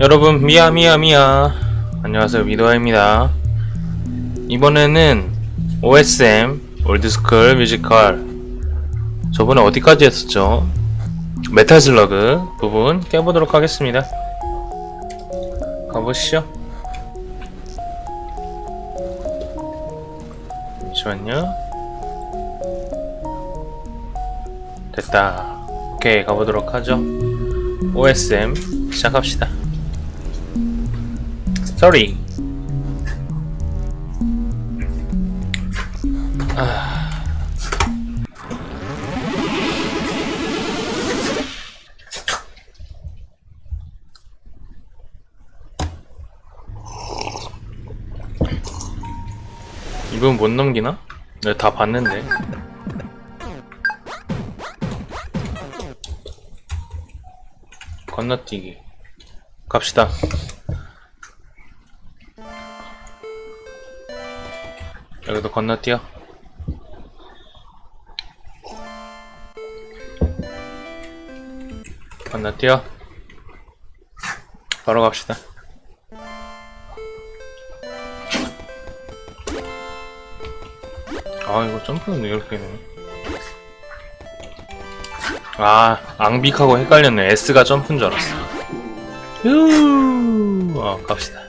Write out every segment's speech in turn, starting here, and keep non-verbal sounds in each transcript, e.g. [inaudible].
여러분 미야 미야 미야 안녕하세요 미도아입니다. 이번에는 OSM 올드스쿨 뮤지컬 저번에 어디까지 했었죠? 메탈 슬러그 부분 깨보도록 하겠습니다. 가보시죠. 잠시만요. 됐다. 오케이 가보도록 하죠. OSM 시작합시다 스토리 아... 이건 못 넘기나? 내가 다 봤는데. 건너뛰기. 갑시다 여기도 건너뛰어. 건너뛰어. 바로 갑시다. 아 이거 점프는 왜 이렇게 되네? 아 앙빅하고 헷갈렸네. S가 점프인 줄 알았어. 휴! 어, 갑시다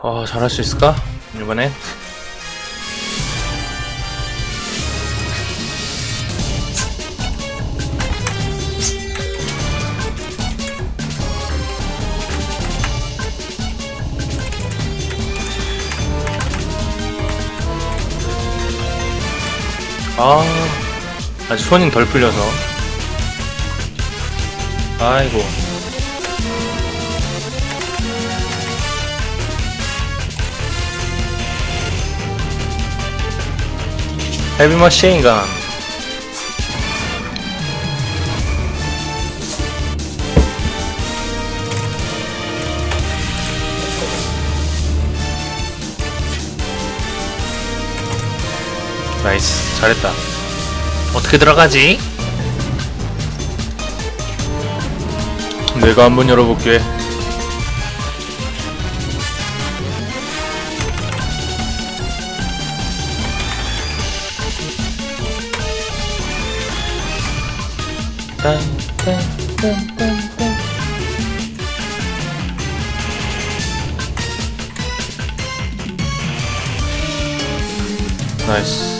어 잘할 수 있을까? 이번엔 아 아직 손이 덜 풀려서. 아이고 헤비 머신건 나이스 잘했다. 어떻게 들어가지? 내가 한번 열어볼게 나이스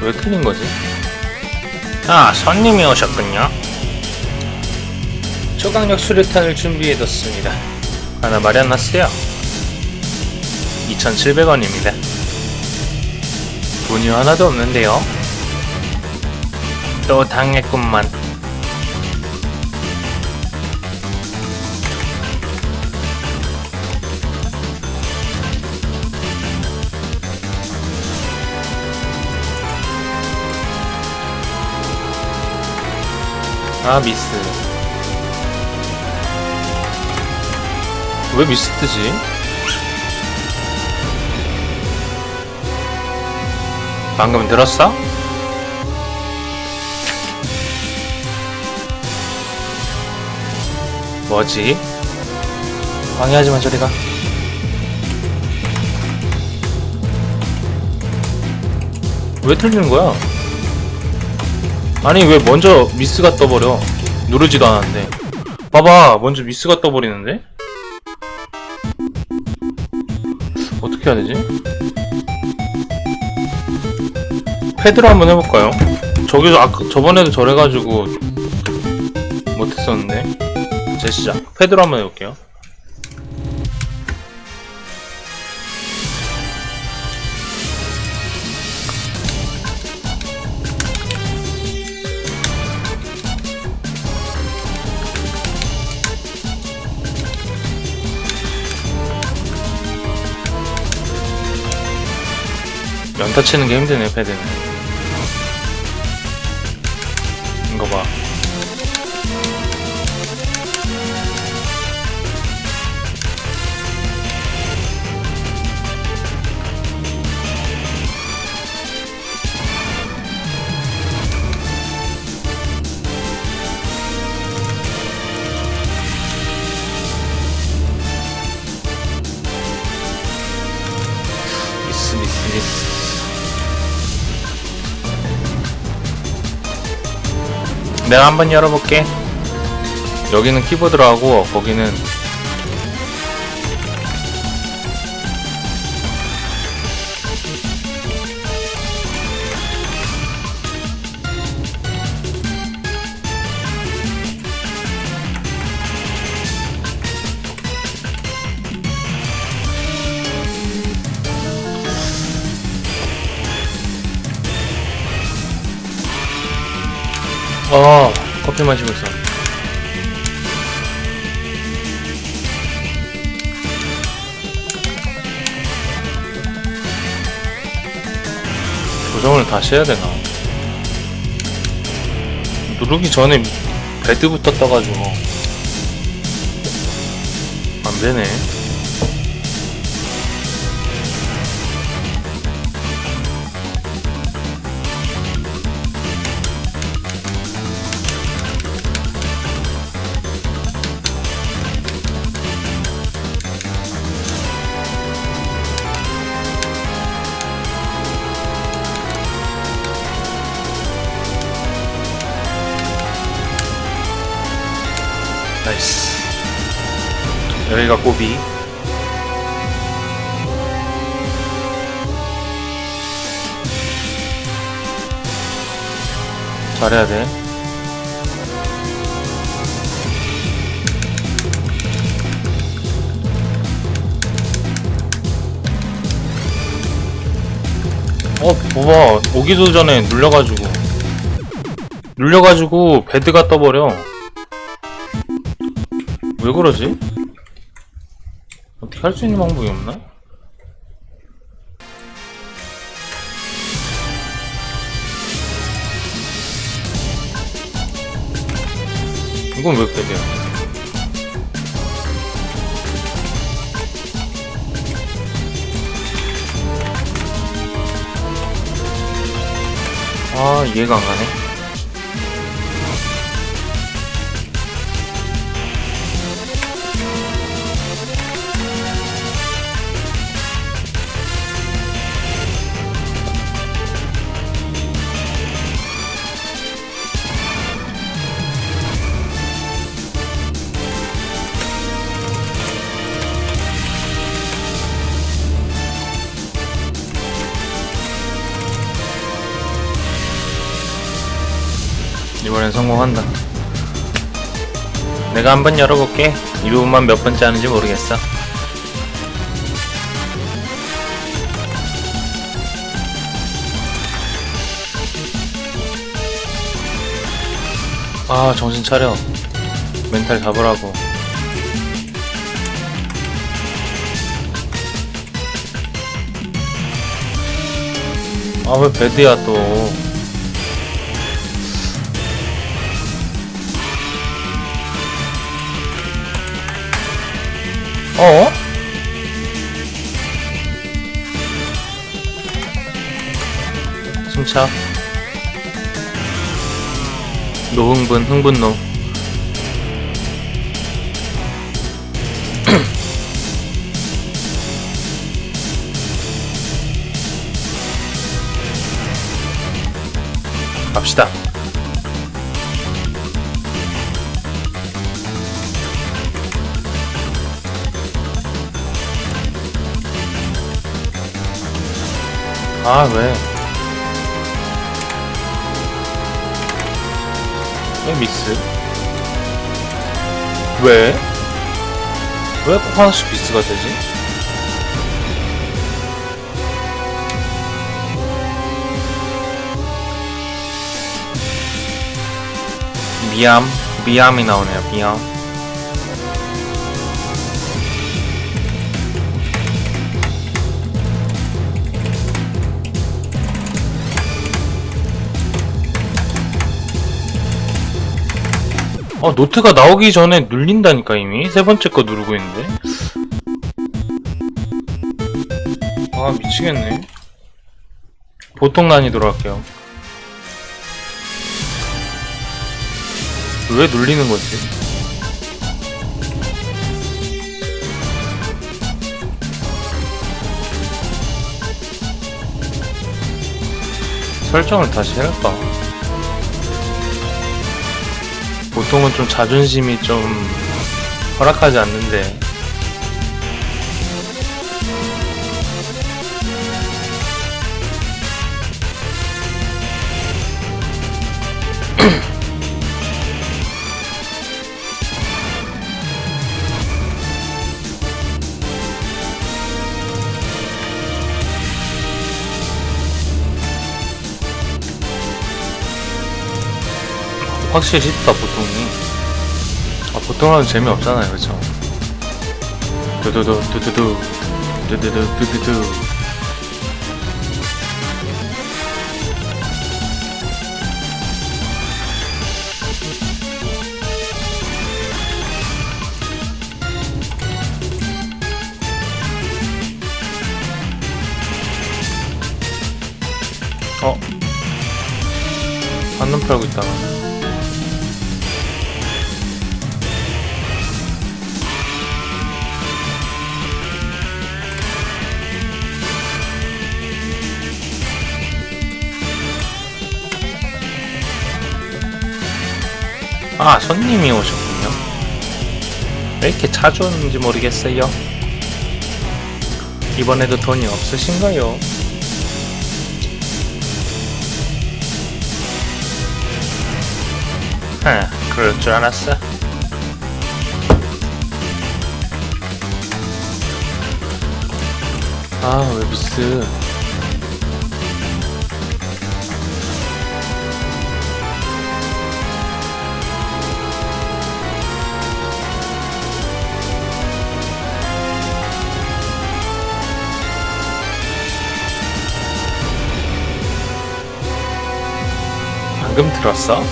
왜 틀린 거지? 아, 손님이 오셨군요. 초강력 수류탄을 준비해뒀습니다. 하나 마련났어요. 2,700원입니다. 돈이 하나도 없는데요. 또 당했구만. 아 미스 왜 미스 뜨지? 방금 들었어? 뭐지? 방해하지마 저리가 왜 틀리는 거야? 아니 왜 먼저 미스가 떠버려 누르지도 않았는데 봐봐 먼저 미스가 떠버리는데 어떻게 해야 되지? 패드로 한번 해볼까요? 저기도 아까 저번에도 저래가지고 못했었는데 재시작 패드로 한번 해볼게요 연타 치는 게 힘드네 패드는 내가 한번 열어볼게. 여기는 키보드로 하고 거기는 어 커피 마시고 있어. 조정을 다시 해야 되나? 누르기 전에 배드부터 떠가지고 안 되네. 나이스. 여기가 꼬비. 잘해야 돼. 어, 봐봐. 오기도 전에 눌려가지고. 눌려가지고 배드가 떠버려. 왜 그러지? 어떻게 할 수 있는 방법이 없나? 이건 왜 빼냐? 아 이해가 안 가네. 이번엔 성공한다. 내가 한번 열어볼게. 이 부분만 몇 번째 하는지 모르겠어. 아, 정신 차려. 멘탈 잡으라고. 아, 왜 배드야, 또. 어? 숨차. 노흥분 흥분노. [clears throat] 갑시다 아 왜? 왜 미스? 왜? 왜 꼭 하나씩 미스가 되지? 미암, 미암이 나오네요, 미암. 어, 노트가 나오기 전에 눌린다니까, 이미. 세 번째 거 누르고 있는데. 아, 미치겠네. 보통 난이도로 할게요. 왜 눌리는 거지? 설정을 다시 할까? 보통은 좀 자존심이 좀 허락하지 않는데 확실히 쉽다 보통이. 아 보통은 재미없잖아요 그쵸? 두두두 두두두. 두두두 두두두. 어? 한눈 팔고 있다가 아, 손님이 오셨군요. 왜 이렇게 자주 오는지 모르겠어요. 이번에도 돈이 없으신가요? 하, 그럴 줄 알았어. 아, 왜 미스. 방금 들었어?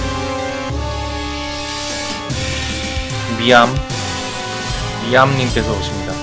미암 미암님께서 오십니다.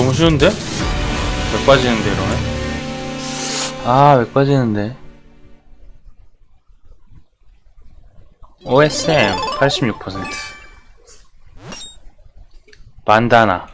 너무 쉬운데? 몇 빠지는데 이러면? 아몇 빠지는데? OSM 86% 반다나